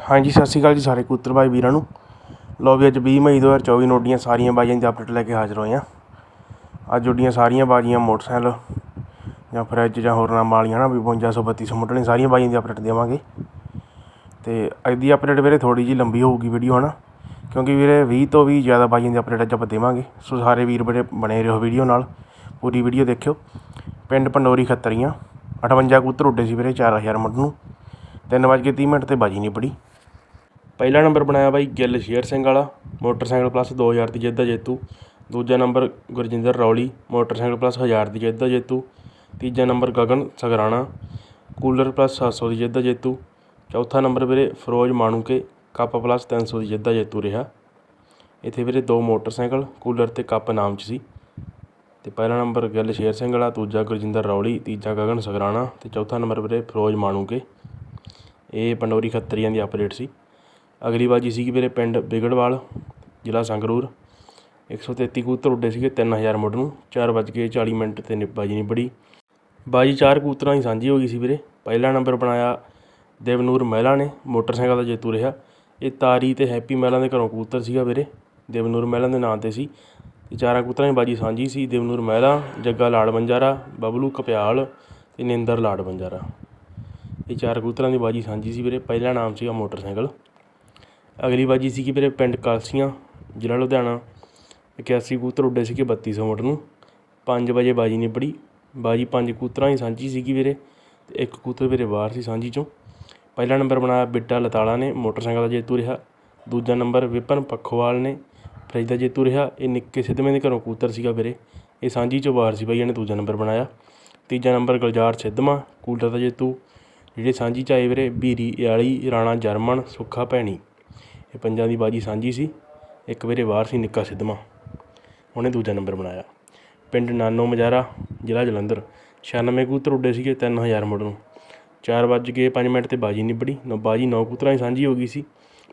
ਹਾਂਜੀ, ਸਤਿ ਸ਼੍ਰੀ ਅਕਾਲ ਜੀ ਸਾਰੇ ਕੂਤਰ ਭਾਈ ਵੀਰਾਂ ਨੂੰ। ਲਓ ਵੀ ਅੱਜ 20 ਮਈ 2024 ਨੂੰ ਉੱਡੀਆਂ ਸਾਰੀਆਂ ਬਾਜੀਆਂ ਦੀ ਅਪਡੇਟ ਲੈ ਕੇ ਹਾਜ਼ਰ ਹੋਏ ਹਾਂ। ਅੱਜ ਉੱਡੀਆਂ ਸਾਰੀਆਂ ਬਾਜੀਆਂ ਮੋਟਰਸਾਈਕਲ ਜਾਂ ਫਰਿੱਜ ਜਾਂ ਹੋਰ ਨਾਮ ਵਾਲੀਆਂ ਨਾ ਵੀ 5200 3200 ਮੁੱਢਲੀਆਂ ਸਾਰੀਆਂ ਬਾਜੀਆਂ ਦੀ ਅਪਡੇਟ ਦੇਵਾਂਗੇ। ਤੇ ਅੱਜ ਦੀ ਅਪਡੇਟ ਵੀਰੇ ਥੋੜੀ ਜੀ ਲੰਬੀ ਹੋਊਗੀ ਵੀਡੀਓ ਹਨਾ, ਕਿਉਂਕਿ ਵੀਰੇ 20 ਤੋਂ ਵੀ ਜ਼ਿਆਦਾ ਬਾਜੀਆਂ ਦੀ ਅਪਡੇਟ ਅੱਜ ਆਪਾਂ ਦੇਵਾਂਗੇ। ਸੋ ਸਾਰੇ ਵੀਰ ਬੜੇ ਬਣੇ ਰਹੋ ਵੀਡੀਓ ਨਾਲ, ਪੂਰੀ ਵੀਡੀਓ ਦੇਖਿਓ। ਪਿੰਡ ਪੰਡੋਰੀ ਖੱਤਰੀਆਂ 58 ਕੂਤਰ ਉੱਡੇ ਸੀ ਵੀਰੇ 4000 ਮੁੱਢ ਨੂੰ। ਤਿੰਨ ਵੱਜ ਕੇ 30 ਮਿੰਟ ਤੇ ਬਾਜੀ ਨਹੀਂ ਬੜੀ ਪਹਿਲਾ ਨੰਬਰ ਬਣਾਇਆ ਬਾਈ ਗਿੱਲ ਸ਼ੇਰ ਸਿੰਘ ਵਾਲਾ, ਮੋਟਰਸਾਈਕਲ ਪਲੱਸ 2000 ਦੀ ਜਿੱਤ ਦਾ ਜੇਤੂ। ਦੂਜਾ number Gurjinder Rauli, motorcycle plus 1000 ਦੀ ਜਿੱਤ ਦਾ ਜੇਤੂ। ਤੀਜਾ number Gagan Sagrana, cooler plus 700 ਦੀ ਜਿੱਤ ਦਾ ਜੇਤੂ। ਚੌਥਾ ਨੰਬਰ ਵੀਰੇ ਫਰੋਜ਼ ਮਾਣੂਕੇ, ਕੱਪ ਪਲੱਸ 300 ਦੀ ਜਿੱਤ ਦਾ ਜੇਤੂ ਰਿਹਾ। ਇੱਥੇ ਵੀਰੇ ਦੋ ਮੋਟਰਸਾਈਕਲ, ਕੂਲਰ ਤੇ ਕੱਪ ਨਾਮ 'ਚ ਸੀ। ਤੇ ਪਹਿਲਾ ਨੰਬਰ ਗਿੱਲ ਸ਼ੇਰ ਸਿੰਘ ਵਾਲਾ, ਦੂਜਾ ਗੁਰਜਿੰਦਰ ਰੌਲੀ, ਤੀਜਾ ਗਗਨ ਸਗਰਾਣਾ ਤੇ ਚੌਥਾ ਨੰਬਰ ਵੀਰੇ ਫਰੋਜ਼ ਮਾਣੂਕੇ। ਇਹ ਪੰਡੋਰੀ ਖੱਤਰੀਆਂ ਦੀ ਅਪਡੇਟ ਸੀ। ਅਗਲੀ ਬਾਜੀ ਸੀਗੀ ਮੇਰੇ ਪਿੰਡ ਬਿਗੜਵਾਲ ਜ਼ਿਲ੍ਹਾ ਸੰਗਰੂਰ। 133 ਕਬੂਤਰ ਉੱਡੇ ਸੀਗੇ 3000 ਮੁੱਢ ਨੂੰ। ਚਾਰ ਵੱਜ ਕੇ 40 ਮਿੰਟ ਤੇ ਨਿ- ਬਾਜੀ ਨਿਬੜੀ। ਬਾਜੀ ਚਾਰ ਕਬੂਤਰਾਂ ਦੀ ਸਾਂਝੀ ਹੋ ਗਈ ਸੀ ਵੀਰੇ। ਪਹਿਲਾ ਨੰਬਰ ਬਣਾਇਆ ਦੇਵਨੂਰ ਮਹਿਲਾ ਨੇ, ਮੋਟਰਸਾਈਕਲ ਦਾ ਜੇਤੂ ਰਿਹਾ। ਇਹ ਤਾਰੀ ਤੇ ਹੈਪੀ ਮਹਿਲਾ ਦੇ ਘਰੋਂ ਕਬੂਤਰ ਸੀਗਾ ਵੀਰੇ। ਦੇਵਨੂਰ ਮਹਿਲਾ ਦੇ ਨਾਂ ਤੇ ਸੀ। ਤੇ ਚਾਰਾਂ ਕਬੂਤਰਾਂ ਦੀ ਬਾਜੀ ਸਾਂਝੀ ਸੀ। ਦੇਵਨੂਰ ਮਹਿਲਾ, ਜੱਗਾ ਲਾੜ ਬੰਜਾਰਾ ਬਬਲੂ ਕਪਿਆਲ ਤੇ ਨਿੰਦਰ ਲਾੜ ਬੰਜਾਰਾ ਇਹ ਚਾਰ ਕਬੂਤਰਾਂ ਦੀ ਬਾਜੀ ਸਾਂਝੀ ਸੀ ਵੀਰੇ। ਪਹਿਲਾ ਨਾਮ ਸੀਗਾ ਮੋਟਰਸਾਈਕਲ। ਅਗਲੀ ਬਾਜੀ ਸੀਗੀ ਮੇਰੇ ਪਿੰਡ ਕਲਸੀਆਂ, ਜ਼ਿਲ੍ਹਾ ਲੁਧਿਆਣਾ। 81 ਕਬੂਤਰ ਉੱਡੇ ਸੀਗੇ 3200 ਮੁੱਢ ਨੂੰ। 5 ਵਜੇ ਬਾਜੀ ਨਿਬੜੀ। ਬਾਜੀ ਪੰਜ ਕਬੂਤਰਾਂ ਦੀ ਸਾਂਝੀ ਸੀਗੀ ਵੀਰੇ ਤੇ ਇੱਕ ਕਬੂਤਰ ਵੀਰੇ ਬਾਹਰ ਸੀ ਸਾਂਝੀ ਚੋਂ। ਪਹਿਲਾ ਨੰਬਰ ਬਣਾਇਆ ਬਿੱਟਾ ਲਤਾਲਾ ਨੇ, ਮੋਟਰਸਾਈਕਲ ਦਾ ਜੇਤੂ ਰਿਹਾ। ਦੂਜਾ ਨੰਬਰ ਵਿਪਨ ਪੱਖੋਵਾਲ ਨੇ, ਫਰਿੱਜ ਦਾ ਜੇਤੂ ਰਿਹਾ। ਇਹ ਨਿੱਕੇ ਸਿੱਧਵੇਂ ਦੇ ਘਰੋਂ ਕਬੂਤਰ ਸੀਗਾ ਵੀਰੇ। ਇਹ ਸਾਂਝੀ ਚੋਂ ਬਾਹਰ ਸੀ ਬਾਈ, ਇਹਨੇ ਦੂਜਾ ਨੰਬਰ ਬਣਾਇਆ। ਤੀਜਾ ਨੰਬਰ ਗੁਲਜ਼ਾਰ ਸਿੱਧਮਾ, ਕੂਲਰ ਦਾ ਜੇਤੂ। ਜਿਹੜੇ ਸਾਂਝੀ ਚ ਆਏ ਵੀਰੇ, ਬੀਰੀ, ਇਆਲੀ, ਰਾਣਾ ਜਰਮਨ, ਸੁੱਖਾ ਭੈਣੀ। ਇਹ ਪੰਜਾਂ ਦੀ ਬਾਜੀ ਸਾਂਝੀ ਸੀ। ਇੱਕ ਵੀਰੇ ਬਾਹਰ ਸੀ ਨਿੱਕਾ ਸਿੱਧਵਾਂ ਉਹਨੇ ਦੂਜਾ ਨੰਬਰ ਬਣਾਇਆ। ਪਿੰਡ ਨਾਨੋ ਮਜਾਰਾ, ਜ਼ਿਲ੍ਹਾ ਜਲੰਧਰ। 96 ਕਬੂਤਰ ਉੱਡੇ ਸੀਗੇ 3000 ਮੁੱਢ ਨੂੰ। ਚਾਰ ਵੱਜ ਕੇ ਪੰਜ ਮਿੰਟ ਤੇ ਬਾਜੀ ਨਿਬੜੀ। ਨੋ ਬਾਜੀ ਨੌ ਕਬੂਤਰਾਂ ਦੀ ਸਾਂਝੀ ਹੋ ਗਈ ਸੀ।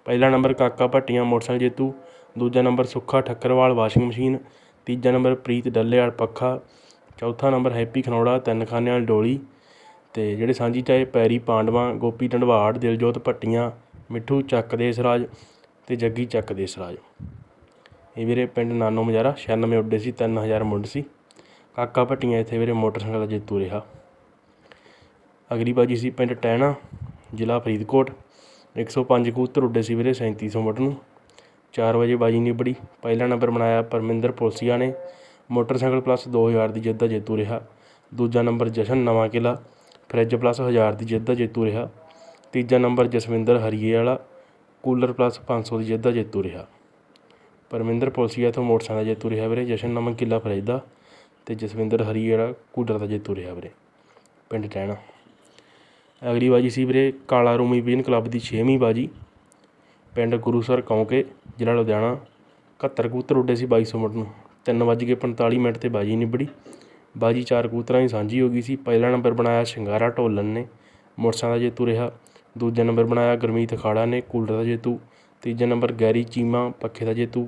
ਪਹਿਲਾ ਨੰਬਰ ਕਾਕਾ ਭੱਟੀਆਂ, ਮੋਟਰਸਾਈਕਲ ਜੇਤੂ। ਦੂਜਾ number Sukha Thakkarwal, washing machine. ਤੀਜਾ ਨੰਬਰ ਪ੍ਰੀਤ ਡੱਲੇਵਾਲ, ਪੱਖਾ। ਚੌਥਾ ਨੰਬਰ ਹੈਪੀ ਖਨੌੜਾ, ਤਿੰਨ ਖਾਨੇ ਵਾਲ ਡੋਲੀ। ਤੇ ਜਿਹੜੇ ਸਾਂਝੀ ਚਾਹੇ ਪੈਰੀ, ਪਾਂਡਵਾ, ਗੋਪੀ ਢੰਡਵਾੜ ਦਿਲਜੋਤ ਭੱਟੀਆਂ ਮਿੱਠੂ ਚੱਕ ਦੇ ਸਰਾਜ ਤੇ ਜੱਗੀ ਚੱਕ ਦੇ ਸਰਾਜ। ਇਹ ਵੀਰੇ ਪਿੰਡ ਨਾਨੋ ਮਜਾਰਾ 96 ਉੱਡੇ ਸੀ 3000 ਮੁੰਡ ਸੀ। ਕਾਕਾ ਭੱਟੀਆਂ ਇੱਥੇ ਵੀਰੇ ਮੋਟਰਸਾਈਕਲ ਦਾ ਜੇਤੂ ਰਿਹਾ। ਅਗਲੀ ਬਾਜੀ ਸੀ ਪਿੰਡ ਟਹਿਣਾ ਜ਼ਿਲ੍ਹਾ ਫਰੀਦਕੋਟ। 105 ਕਬੂਤਰ ਉੱਡੇ ਸੀ ਵੀਰੇ 3700 ਮੁੱਢ ਨੂੰ। 4 ਵਜੇ ਬਾਜੀ ਨਿਬੜੀ। ਪਹਿਲਾ ਨੰਬਰ ਬਣਾਇਆ ਪਰਮਿੰਦਰ ਪੁਲਸੀਆ ਨੇ। ਮੋਟਰਸਾਈਕਲ ਪਲੱਸ 2000 ਦੀ ਜਿੱਤ ਦਾ ਜੇਤੂ ਰਿਹਾ। ਦੂਜਾ ਨੰਬਰ ਜਸ਼ਨ ਨਵਾਂ ਕਿਲਾ। ਫਰਿੱਜ ਪਲੱਸ 1000 ਦੀ ਜਿੱਤ ਦਾ ਜੇਤੂ ਰਿਹਾ। ਤੀਜਾ ਨੰਬਰ ਜਸਵਿੰਦਰ ਹਰੀਏ ਵਾਲਾ ਕੂਲਰ ਪਲੱਸ 500 ਦੀ ਜਿੱਤ ਦਾ ਜੇਤੂ ਰਿਹਾ। ਪਰਮਿੰਦਰ ਪੁਲਸੀਆ ਤੋਂ ਮੋਟਰਸਾਈਕਲ ਦਾ ਜੇਤੂ ਰਿਹਾ ਵੀਰੇ, ਜਸ਼ਨ ਨਮਨ ਕਿਲਾ ਫਰਿੱਜ ਦਾ ਤੇ ਜਸਵਿੰਦਰ ਹਰੀਏ ਵਾਲਾ ਕੂਲਰ ਦਾ ਜੇਤੂ ਰਿਹਾ ਵੀਰੇ, ਪਿੰਡ ਟਹਿਣਾ। ਅਗਲੀ ਬਾਜੀ ਸੀ ਵੀਰੇ, ਕਾਲਾ ਰੂਮੀ ਬੀਨ ਕਲੱਬ ਦੀ 6ਵੀਂ ਬਾਜੀ, ਪਿੰਡ ਗੁਰੂਸਰ ਕੌਂਕੇ, ਜ਼ਿਲ੍ਹਾ ਲੁਧਿਆਣਾ। 71 ਕਬੂਤਰ ਉੱਡੇ ਸੀ 2200 ਮਿੰਟ ਨੂੰ, ਤਿੰਨ ਵੱਜ ਕੇ 45 ਮਿੰਟ ਤੇ ਬਾਜੀ ਨਿਬੜੀ। ਬਾਜੀ ਚਾਰ ਕਬੂਤਰਾਂ ਦੀ ਸਾਂਝੀ ਹੋ ਗਈ ਸੀ, ਪਹਿਲਾ ਨੰਬਰ ਬਣਾਇਆ ਸ਼ਿੰਗਾਰਾ ਢੋਲਨ ਨੇ, ਮੋਟਰਸਾਈਕਲ ਦਾ ਜੇਤੂ ਰਿਹਾ। ਦੂਜਾ ਨੰਬਰ ਬਣਾਇਆ ਗੁਰਮੀਤ ਅਖਾੜਾ ਨੇ, ਕੂਲਰ ਦਾ ਜੇਤੂ। ਤੀਜਾ ਨੰਬਰ ਗੈਰੀ ਚੀਮਾ, ਪੱਖੇ ਦਾ ਜੇਤੂ।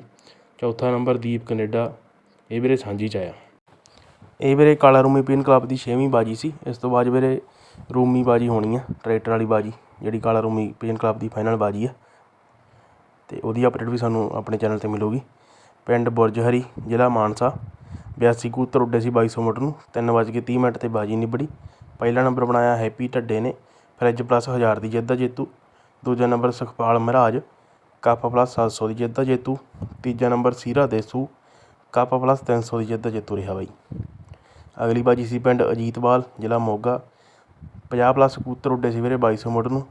ਚੌਥਾ ਨੰਬਰ ਦੀਪ ਕਨੇਡਾ। ਇਹ ਵੀਰੇ ਸਾਂਝੀ ਚ ਆਇਆ। ਇਹ ਵੀਰੇ ਕਾਲਾ ਰੂਮੀ ਪੀਨ ਕਲੱਬ ਦੀ 6ਵੀਂ ਬਾਜੀ ਸੀ। ਇਸ ਤੋਂ ਬਾਅਦ ਵੀਰੇ ਰੂਮੀ ਬਾਜੀ ਹੋਣੀ ਆ, ਟਰੈਕਟਰ ਵਾਲੀ ਬਾਜੀ, ਜਿਹੜੀ ਕਾਲਾ ਰੂਮੀ ਪੀਨ ਕਲੱਬ ਦੀ ਫਾਈਨਲ ਬਾਜੀ ਆ। ਤੇ ਉਹਦੀ ਅਪਡੇਟ ਵੀ ਸਾਨੂੰ ਆਪਣੇ ਚੈਨਲ ਤੇ ਮਿਲੂਗੀ। ਪਿੰਡ ਬੁਰਜਹਰੀ, ਜ਼ਿਲ੍ਹਾ ਮਾਨਸਾ। 82 ਕੂਤਰ ਉੱਡੇ ਸੀ 2200 ਮਿੰਟ ਨੂੰ। 3 ਵੱਜ ਕੇ 30 ਮਿੰਟ ਤੇ ਬਾਜੀ ਨਿਬੜੀ। ਪਹਿਲਾ ਨੰਬਰ ਬਣਾਇਆ ਹੈਪੀ ਢੱਡੇ ਨੇ। ਫਰਿੱਜ ਪਲੱਸ 1000 ਦੀ ਜਿੱਤ ਦਾ ਜੇਤੂ। ਦੂਜਾ number Sukhpal Maharaj cup plus 700 ਦੀ ਜਿੱਤ ਦਾ ਜੇਤੂ। ਤੀਜਾ number Seera Desu cup plus 300 ਦੀ ਜਿੱਤ ਦਾ ਜੇਤੂ ਰਿਹਾ ਬਾਈ। ਅਗਲੀ ਬਾਜੀ ਸੀ ਪਿੰਡ ਅਜੀਤਵਾਲ, ਜ਼ਿਲ੍ਹਾ ਮੋਗਾ। 50 ਪਲੱਸ ਕਬੂਤਰ ਉੱਡੇ ਸੀ ਵੀਰੇ 2200 ਮੁੱਢ ਨੂੰ।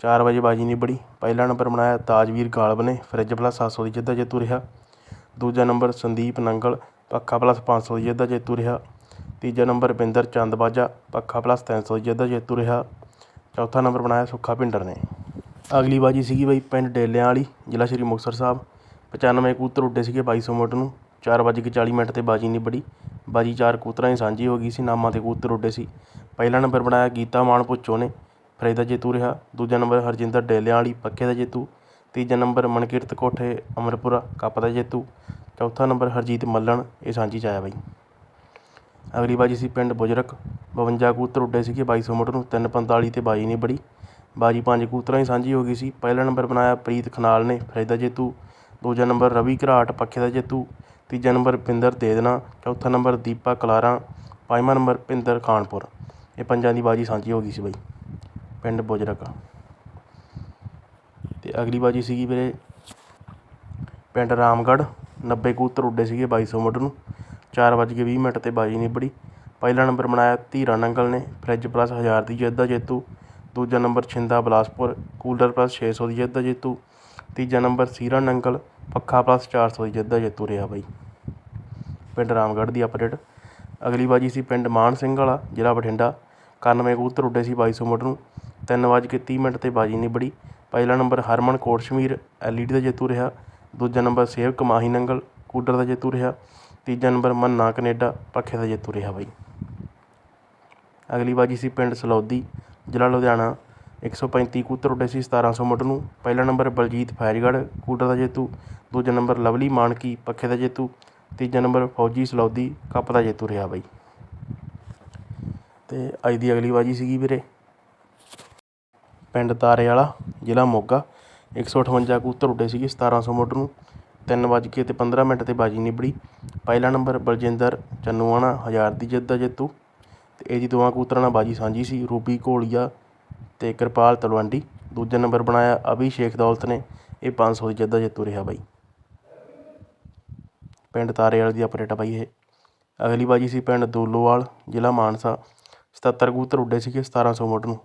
4 ਵਜੇ ਬਾਜੀ ਨਿਬੜੀ। ਪਹਿਲਾ ਨੰਬਰ ਬਣਾਇਆ ਤਾਜਵੀਰ ਗਾਲਬ ਨੇ, ਫਰਿੱਜ ਪਲੱਸ 700 ਦੀ ਜਿੱਤ ਦਾ ਜੇਤੂ ਰਿਹਾ। ਦੂਜਾ ਨੰਬਰ ਸੰਦੀਪ ਨੰਗਲ, ਪੱਖਾ ਪਲੱਸ 500 ਦੀ ਜਿੱਤ ਦਾ ਜੇਤੂ ਰਿਹਾ। ਤੀਜਾ ਨੰਬਰ ਬਿੰਦਰ ਚੰਦਬਾਜਾ ਪੱਖਾ ਪਲੱਸ 300 ਦੀ ਜਿੱਤ ਦਾ ਜੇਤੂ ਰਿਹਾ। ਚੌਥਾ ਨੰਬਰ ਬਣਾਇਆ ਸੁੱਖਾ ਭਿੰਡਰ ਨੇ। ਅਗਲੀ ਬਾਜੀ ਸੀਗੀ ਬਾਈ ਪਿੰਡ ਡੇਲਿਆਂ ਵਾਲੀ, ਜ਼ਿਲ੍ਹਾ ਸ਼੍ਰੀ ਮੁਕਤਸਰ ਸਾਹਿਬ। 95 ਕੂਤਰ ਉੱਡੇ ਸੀਗੇ 2200 ਮੁੱਢ ਨੂੰ। 4 ਵੱਜ ਕੇ 40 ਮਿੰਟ ਤੇ ਬਾਜੀ ਨਿਬੜੀ। ਬਾਜੀ ਚਾਰ ਕੂਤਰਾਂ ਦੀ ਸਾਂਝੀ ਹੋ ਗਈ ਸੀ, ਨਾਮਾਂ ਤੇ ਕੂਤਰ ਉੱਡੇ ਸੀ। ਪਹਿਲਾ ਨੰਬਰ ਬਣਾਇਆ ਗੀਤਾ ਮਾਨ ਪੁੱਚੋ ਨੇ। ਫਰੇ ਦਾ ਜੇਤੂ ਰਿਹਾ। ਦੂਜਾ ਨੰਬਰ ਹਰਜਿੰਦਰ ਡੇਲਿਆਂ ਵਾਲੀ ਪੱਕੇ ਦਾ ਜੇਤੂ। ਤੀਜਾ ਨੰਬਰ ਮਨਕੀਰਤ ਕੋਠੇ ਅਮਰਪੁਰਾ ਕੱਪ ਦਾ ਜੇਤੂ। ਚੌਥਾ ਨੰਬਰ ਹਰਜੀਤ ਮੱਲਣ, ਇਹ ਸਾਂਝੀ ਚ ਆਇਆ ਬਾਈ। ਅਗਲੀ ਬਾਜੀ ਸੀ ਪਿੰਡ ਬੁਜਰਕ 52 ਕਬੂਤਰ ਉੱਡੇ ਸੀਗੇ 2200 ਮੁੱਢ ਨੂੰ 345 ਤੇ ਬਾਜੀ ਨਿਬੜੀ। ਬਾਜੀ ਪੰਜ ਕਬੂਤਰਾਂ ਦੀ ਸਾਂਝੀ ਹੋ ਗਈ ਸੀ। ਪਹਿਲਾ ਨੰਬਰ ਬਣਾਇਆ ਪ੍ਰੀਤ ਖਨਾਲ ਨੇ ਫਰਿੱਜ ਜੇਤੂ, ਦੂਜਾ ਨੰਬਰ ਰਵੀ ਘਰਾਟ, ਪੱਖੇ ਦਾ ਜੇਤੂ, ਤੀਜਾ ਨੰਬਰ ਪਿੰਦਰ ਦੇ ਦੇਣਾ ਚੌਥਾ ਨੰਬਰ ਦੀਪਾ ਕਲਾਰਾਂ, ਪੰਜਵਾਂ ਨੰਬਰ ਪਿੰਦਰ ਖਾਨਪੁਰ। ਇਹ ਪੰਜਾਂ ਦੀ ਬਾਜੀ ਸਾਂਝੀ ਹੋ ਗਈ ਸੀ ਬਾਈ, ਪਿੰਡ ਬੁਜਰਕ। ਤੇ ਅਗਲੀ ਬਾਜੀ ਸੀਗੀ ਵੀਰੇ, ਪਿੰਡ ਰਾਮਗੜ੍ਹ 90 ਕਬੂਤਰ ਉੱਡੇ ਸੀਗੇ 2200 ਮੁੱਢ ਨੂੰ। ਚਾਰ ਵੱਜ ਕੇ ਵੀਹ ਮਿੰਟ 'ਤੇ ਬਾਜੀ ਨਿਬੜੀ ਪਹਿਲਾ ਨੰਬਰ ਬਣਾਇਆ ਧੀਰਾ ਨੰਗਲ ਨੇ, ਫਰਿੱਜ ਪਲੱਸ ਹਜ਼ਾਰ ਦੀ ਜਿੱਤ ਦਾ ਜੇਤੂ। ਦੂਜਾ number Chhinda Bilaspur, cooler plus ਛੇ ਸੌ ਦੀ ਜਿੱਤ ਦਾ ਜੇਤੂ। ਤੀਜਾ ਨੰਬਰ ਸੀਰਾ ਨੰਗਲ, ਪੱਖਾ ਪਲੱਸ ਚਾਰ ਸੌ ਦੀ ਜਿੱਤ ਦਾ ਜੇਤੂ ਰਿਹਾ ਬਾਈ। ਪਿੰਡ ਰਾਮਗੜ੍ਹ ਦੀ ਅਪਡੇਟ। ਅਗਲੀ ਬਾਜੀ ਸੀ ਪਿੰਡ ਮਾਨ ਸਿੰਘ ਵਾਲਾ, ਜ਼ਿਲ੍ਹਾ ਬਠਿੰਡਾ। 91 ਕਬੂਤਰ ਉੱਡੇ ਸੀ 2200 ਮੀਟਰ ਨੂੰ। ਤਿੰਨ ਵੱਜ ਕੇ 30 ਮਿੰਟ 'ਤੇ ਬਾਜੀ ਨਿਬੜੀ ਪਹਿਲਾ ਨੰਬਰ ਹਰਮਨ ਕੋਟਸ਼ਮੀਰ, ਐਲਈਡੀ ਦਾ ਜੇਤੂ ਰਿਹਾ। ਦੂਜਾ ਨੰਬਰ ਸੇਵਕ ਮਾਹੀ ਨੰਗਲ ਕੂਡਰ ਦਾ ਜੇਤੂ ਰਿਹਾ। ਤੀਜਾ ਨੰਬਰ ਮੰਨਾ ਕਨੇਡਾ, ਪੱਖੇ ਦਾ ਜੇਤੂ ਰਿਹਾ ਬਾਈ। ਅਗਲੀ ਬਾਜੀ ਸੀ ਪਿੰਡ ਸਲੌਦੀ, ਜ਼ਿਲ੍ਹਾ ਲੁਧਿਆਣਾ। 135 ਕੂਤਰ ਉੱਡੇ ਸੀ 1700 ਮੁੱਢ ਨੂੰ। ਪਹਿਲਾ ਨੰਬਰ ਬਲਜੀਤ ਫੈਜਗੜ੍ਹ ਕੂਡਰ ਦਾ ਜੇਤੂ। ਦੂਜਾ ਨੰਬਰ ਲਵਲੀ ਮਾਨਕੀ, ਪੱਖੇ ਦਾ ਜੇਤੂ। ਤੀਜਾ ਨੰਬਰ ਫੌਜੀ ਸਲੌਦੀ, ਕੱਪ ਦਾ ਜੇਤੂ ਰਿਹਾ ਬਾਈ। ਤੇ ਅੱਜ ਦੀ ਅਗਲੀ ਬਾਜੀ ਸੀਗੀ ਵੀਰੇ ਪਿੰਡ ਤਾਰੇ ਵਾਲਾ ਜ਼ਿਲ੍ਹਾ ਮੋਗਾ। 158 ਕੂਤਰ ਉੱਡੇ ਸੀਗੇ 1700 ਮੁੱਢ ਨੂੰ। ਤਿੰਨ ਵੱਜ ਕੇ ਅਤੇ ਪੰਦਰਾਂ ਮਿੰਟ ਤੇ ਬਾਜੀ ਨਿਬੜੀ। ਪਹਿਲਾ ਨੰਬਰ ਬਲਜਿੰਦਰ ਚੰਨੂਆਣਾ, ਹਜ਼ਾਰ ਦੀ ਜਿੱਤ ਦਾ ਜੇਤੂ। ਅਤੇ ਇਹਦੀ ਦੋਵਾਂ ਕਬੂਤਰਾਂ ਨਾਲ ਬਾਜੀ ਸਾਂਝੀ ਸੀ, ਰੂਬੀ ਘੋਲੀਆ ਅਤੇ ਕਿਰਪਾਲ ਤਲਵੰਡੀ। ਦੂਜਾ ਨੰਬਰ ਬਣਾਇਆ ਅਭਿਸ਼ੇਕ ਦੌਲਤ ਨੇ, ਇਹ 500 ਦੀ ਜਿੱਤ ਦਾ ਜੇਤੂ ਰਿਹਾ ਬਾਈ। ਪਿੰਡ ਤਾਰੇ ਵਾਲੇ ਦੀ ਅਪਡੇਟ ਆ ਬਾਈ ਇਹ। ਅਗਲੀ ਬਾਜੀ ਸੀ ਪਿੰਡ ਦੋਲੋਵਾਲ, ਜ਼ਿਲ੍ਹਾ ਮਾਨਸਾ। 77 ਕਬੂਤਰ ਉੱਡੇ ਸੀਗੇ 1700 ਮੁੱਢ ਨੂੰ।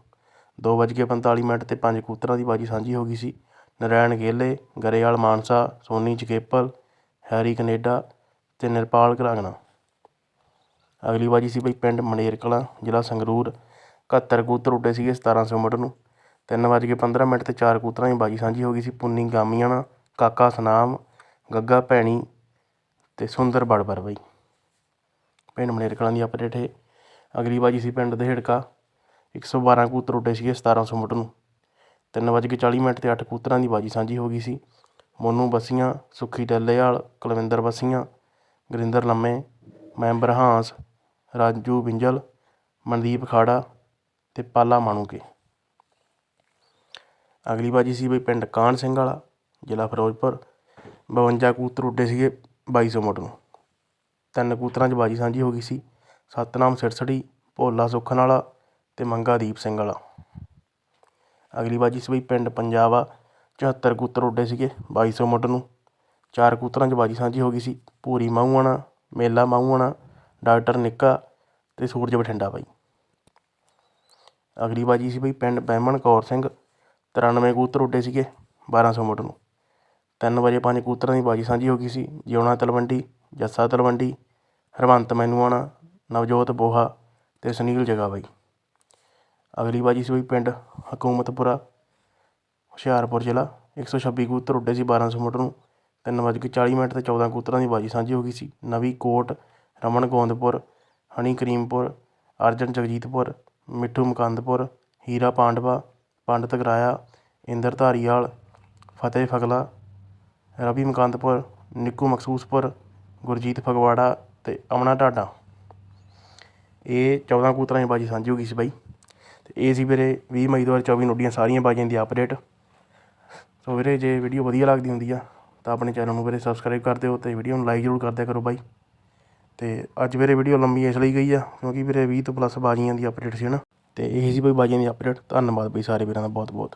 ਦੋ ਵੱਜ ਕੇ ਪੰਤਾਲੀ ਮਿੰਟ ਤੇ ਪੰਜ ਕਬੂਤਰਾਂ ਦੀ ਬਾਜੀ ਸਾਂਝੀ ਹੋ ਗਈ ਸੀ। ਨਰੈਣ ਗੇਲੇ, ਗਰੇਵਾਲ ਮਾਨਸਾ, ਸੋਨੀ ਚਕੇਪਲ ਹੈਰੀ ਕਨੇਡਾ ਅਤੇ ਨਿਰਪਾਲ ਘਰਾਂਗਣਾ ਅਗਲੀ ਬਾਜੀ ਸੀ ਬਈ ਪਿੰਡ ਮਣੇਰਕਲਾਂ ਜ਼ਿਲ੍ਹਾ ਸੰਗਰੂਰ। 71 ਕਬੂਤਰ ਉੱਡੇ ਸੀਗੇ 1700 ਮੁੱਢ ਨੂੰ। ਤਿੰਨ ਵੱਜ ਕੇ 15 ਮਿੰਟ ਤੇ ਚਾਰ ਕਬੂਤਰਾਂ ਦੀ ਬਾਜੀ ਸਾਂਝੀ ਹੋ ਗਈ ਸੀ। ਪੁੰਨੀ ਗਾਮੀਆਣਾ, ਕਾਕਾ ਸਨਾਮ, ਗੱਗਾ ਭੈਣੀ ਅਤੇ ਸੁੰਦਰ ਬੜਬਰ ਬਾਈ। ਪਿੰਡ ਮਣੇਰਕਲਾਂ ਦੀ ਅਪਡੇਟ ਹੈ ਅਗਲੀ ਬਾਜੀ ਸੀ ਪਿੰਡ ਦਹੇੜਕਾ ਇੱਕ ਸੌ ਬਾਰ੍ਹਾਂ ਕਬੂਤਰ ਉੱਡੇ ਸੀਗੇ 1700 ਮੁੱਢ ਨੂੰ। ਤਿੰਨ ਵੱਜ ਕੇ 40 ਮਿੰਟ ਤੇ ਅੱਠ ਕਬੂਤਰਾਂ ਦੀ ਬਾਜੀ ਸਾਂਝੀ ਹੋ ਗਈ ਸੀ। ਮੋਨੂੰ ਬੱਸੀਆਂ, ਸੁੱਖੀ ਡੱਲੇਆਲ ਕੁਲਵਿੰਦਰ ਬੱਸੀਆਂ, ਗੁਰਿੰਦਰ ਲੰਮੇ, ਮੈਂਬਰ ਹਾਂਸ, ਰਾਜੂ ਬਿੰਜਲ, ਮਨਦੀਪ ਖਾੜਾ ਅਤੇ ਪਾਲਾ ਮਾਣੂਕੇ। ਅਗਲੀ ਬਾਜੀ ਸੀ ਬਈ ਪਿੰਡ ਕਾਨ ਸਿੰਘ ਵਾਲਾ, ਜ਼ਿਲ੍ਹਾ ਫਿਰੋਜ਼ਪੁਰ। 52 ਕਬੂਤਰ ਉੱਡੇ ਸੀਗੇ 2200 ਮੁੱਢ ਨੂੰ। ਤਿੰਨ ਕਬੂਤਰਾਂ 'ਚ ਬਾਜੀ ਸਾਂਝੀ ਹੋ ਗਈ ਸੀ। ਸਤਨਾਮ ਸਿਰਸੜੀ, ਭੋਲਾ ਸੁੱਖਣ ਵਾਲਾ ਅਤੇ ਮੰਗਾ ਦੀਪ ਸਿੰਘ ਵਾਲਾ। ਅਗਲੀ ਬਾਜੀ ਸੀ ਬਈ ਪਿੰਡ ਪੰਜਾਬਾ 74 ਕੂਤਰ ਉੱਡੇ ਸੀਗੇ 2200 ਮੁੱਢ ਨੂੰ। ਚਾਰ ਕੂਤਰਾਂ 'ਚ ਬਾਜੀ ਸਾਂਝੀ ਹੋ ਗਈ ਸੀ ਭੂਰੀ ਮਾਹੂਆਣਾ ਮੇਲਾ ਮਾਹੂਆਣਾ ਡਾਕਟਰ ਨਿੱਕਾ ਤੇ ਸੂਰਜ ਬਠਿੰਡਾ ਬਾਈ। ਅਗਲੀ ਬਾਜੀ ਸੀ ਬਈ ਪਿੰਡ ਬਹਿਮਣ ਕੌਰ ਸਿੰਘ 93 ਕੂਤਰ ਉੱਡੇ ਸੀਗੇ 1200 ਮੁੱਢ ਨੂੰ। ਤਿੰਨ ਵਜੇ ਪੰਜ ਕੂਤਰਾਂ ਦੀ ਬਾਜੀ ਸਾਂਝੀ ਹੋ ਗਈ ਸੀ, ਜਿਉਣਾ ਤਲਵੰਡੀ, ਜੱਸਾ ਤਲਵੰਡੀ ਹਰਵੰਤ ਮੈਨੂਆਣਾ ਨਵਜੋਤ ਬੋਹਾ ਤੇ ਸੁਨੀਲ ਜਗਾ ਬਾਈ। ਅਗਲੀ ਬਾਜੀ ਸੀ ਬਈ ਪਿੰਡ ਹਕੂਮਤਪੁਰਾ, ਹੁਸ਼ਿਆਰਪੁਰ ਜ਼ਿਲ੍ਹਾ 126 ਕਬੂਤਰ ਉੱਡੇ ਸੀ ਬਾਰ੍ਹਾਂ ਸੌ ਮੀਟਰ ਨੂੰ, ਤਿੰਨ ਵੱਜ ਕੇ 40 ਮਿੰਟ ਤੇ 14 ਕਬੂਤਰਾਂ ਦੀ ਬਾਜੀ ਸਾਂਝੀ ਹੋ ਗਈ ਸੀ। ਨਵੀਂ ਕੋਟ, ਰਮਨ ਗੋਂਦਪੁਰ, ਹਣੀ ਕਰੀਮਪੁਰ, ਅਰਜਨ ਜਗਜੀਤਪੁਰ, ਮਿੱਠੂ ਮੁਕੰਦਪੁਰ, ਹੀਰਾ ਪਾਂਡਵਾ, ਪੰਡਤ ਗਰਾਇਆ, ਇੰਦਰ ਧਾਰੀਵਾਲ, ਫਤਿਹ ਫਗਲਾ, ਰਵੀ ਮੁਕੰਦਪੁਰ, ਨਿੱਕੂ ਮਕਸੂਸਪੁਰ, ਗੁਰਜੀਤ ਫਗਵਾੜਾ ਅਤੇ ਅਮਨਾ ਢਾਡਾ। ਇਹ 14 ਕਬੂਤਰਾਂ ਦੀ ਬਾਜੀ ਸਾਂਝੀ ਹੋ ਗਈ ਸੀ ਬਾਈ। ਇਹ ਸੀ ਵੀਰੇ 20 ਮਈ 2024 ਨੂੰ ਉੱਡੀਆਂ ਸਾਰੀਆਂ ਬਾਜੀਆਂ ਦੀ ਅਪਡੇਟ ਸੋ ਵੀਰੇ ਜੇ ਵੀਡੀਓ ਵਧੀਆ ਲੱਗਦੀ ਹੁੰਦੀ ਆ, ਤਾਂ ਆਪਣੇ ਚੈਨਲ ਨੂੰ ਵੀਰੇ ਸਬਸਕ੍ਰਾਈਬ ਕਰ ਦਿਓ ਤੇ ਵੀਡੀਓ ਨੂੰ ਲਾਈਕ ਜ਼ਰੂਰ ਕਰ ਦਿਆ ਕਰੋ ਬਾਈ। ਤੇ ਅੱਜ ਵੀਰੇ ਵੀਡੀਓ ਲੰਮੀ ਇਸ ਲਈ ਗਈ ਆ, ਕਿਉਂਕਿ ਵੀਰੇ 20 ਤੋਂ ਪਲੱਸ ਬਾਜੀਆਂ ਦੀ ਅਪਡੇਟ ਸੀ ਨਾ। ਤੇ ਇਹ ਸੀ ਬਈ ਬਾਜੀਆਂ ਦੀ ਅਪਡੇਟ ਧੰਨਵਾਦ ਬਈ ਸਾਰੇ ਵੀਰਾਂ ਦਾ ਬਹੁਤ ਬਹੁਤ